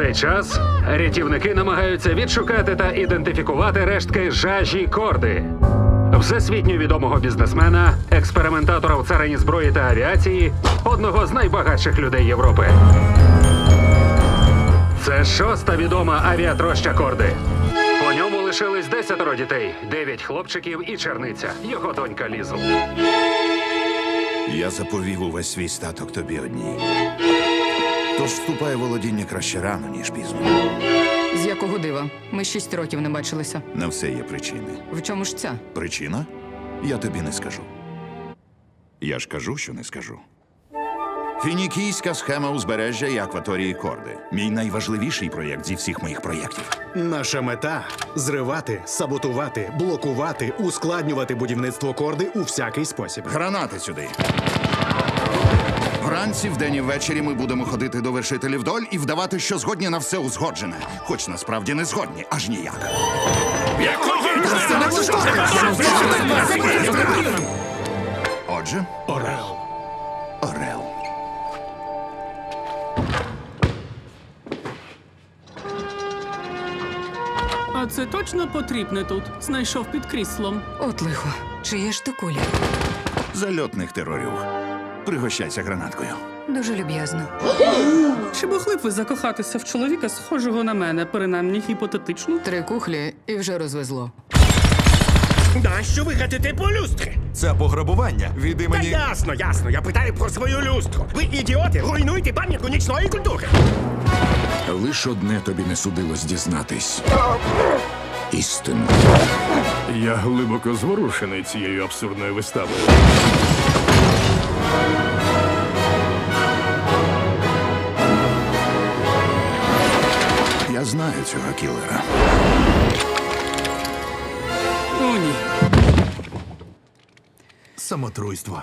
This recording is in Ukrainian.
цей час рятівники намагаються відшукати та ідентифікувати рештки жажі корди. Всесвітньо відомого бізнесмена, експериментатора в царині зброї та авіації, одного з найбагатших людей Європи. Це шоста відома авіатроща корди. По ньому лишились десятеро дітей, дев'ять хлопчиків і черниця, його донька Лізл. Я заповів увесь свій статок тобі одній. Тож вступає володіння краще рано, ніж пізно. З якого дива? Ми шість років не бачилися. На все є причини. В чому ж ця? Причина? Я тобі не скажу. Я ж кажу, що не скажу. Фінікійська схема узбережжя і акваторії Корди. Мій найважливіший проєкт зі всіх моїх проєктів. Наша мета зривати, саботувати, блокувати, ускладнювати будівництво корди у всякий спосіб. Гранати сюди. Вранці, вдень і ввечері ми будемо ходити до вершителів доль і вдавати, що згодні на все узгоджене. Хоч насправді не згодні, аж ніяк. Отже, Орел. Орел. А це точно потрібне тут. Знайшов під кріслом. От лихо. Чиє ж то кулі? Зальотних терорів. Пригощайся гранаткою. Дуже люб'язно. Чи могли б ви закохатися в чоловіка, схожого на мене, принаймні гіпотетично? Три кухлі і вже розвезло. Нащо ви гатите по люстрі? Це пограбування від Та імені. ясно, ясно. Я питаю про свою люстру. Ви ідіоти, руйнуєте пам'ятку нічної культури. Лиш одне тобі не судилось дізнатись. Істину. Я глибоко зворушений цією абсурдною виставою. Я знаю цього кілера. О, ні. Самотруйство.